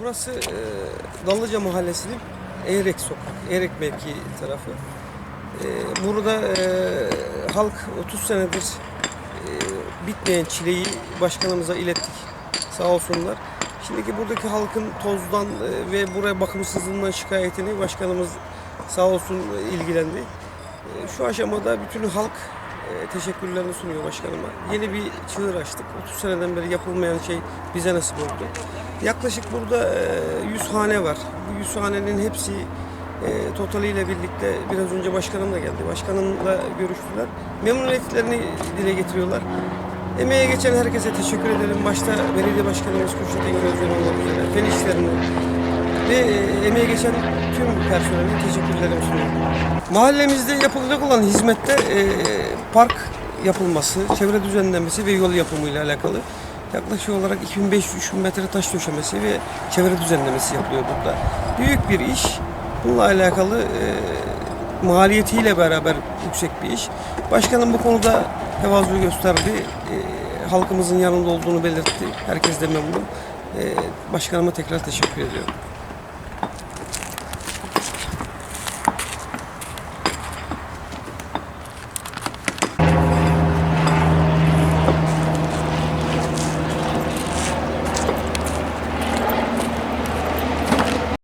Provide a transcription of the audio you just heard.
Burası e, Dallıca Mahallesi'nin Eyrek Sokak, Eyrek mevki tarafı. E, burada e, halk 30 senedir e, bitmeyen çileyi başkanımıza ilettik. Sağ olsunlar. Şimdiki buradaki halkın tozdan e, ve buraya bakımsızlığından şikayetini başkanımız sağ olsun e, ilgilendi. E, Şu aşamada bütün halk e, teşekkürlerini sunuyor başkanıma. Yeni bir çığır açtık. 30 seneden beri yapılmayan şey bize nasip oldu. Yaklaşık burada e, 100 hane var. Bu 100 hanenin hepsi e, totaliyle birlikte biraz önce başkanım da geldi. Başkanımla görüştüler. Memnuniyetlerini dile getiriyorlar. Emeğe geçen herkese teşekkür edelim. Başta belediye başkanımız Kürşat Engin olmak üzere, fen işlerine ve e, emeğe geçen tüm personele teşekkürlerimi sunuyorum. Mahallemizde yapılacak olan hizmette e, park yapılması, çevre düzenlemesi ve yol yapımıyla alakalı yaklaşık olarak 2500-3000 metre taş döşemesi ve çevre düzenlemesi yapılıyor burada. Büyük bir iş. Bununla alakalı e, maliyetiyle beraber yüksek bir iş. Başkanım bu konuda tevazu gösterdi. E, halkımızın yanında olduğunu belirtti. Herkes de memnun. E, başkanıma tekrar teşekkür ediyorum.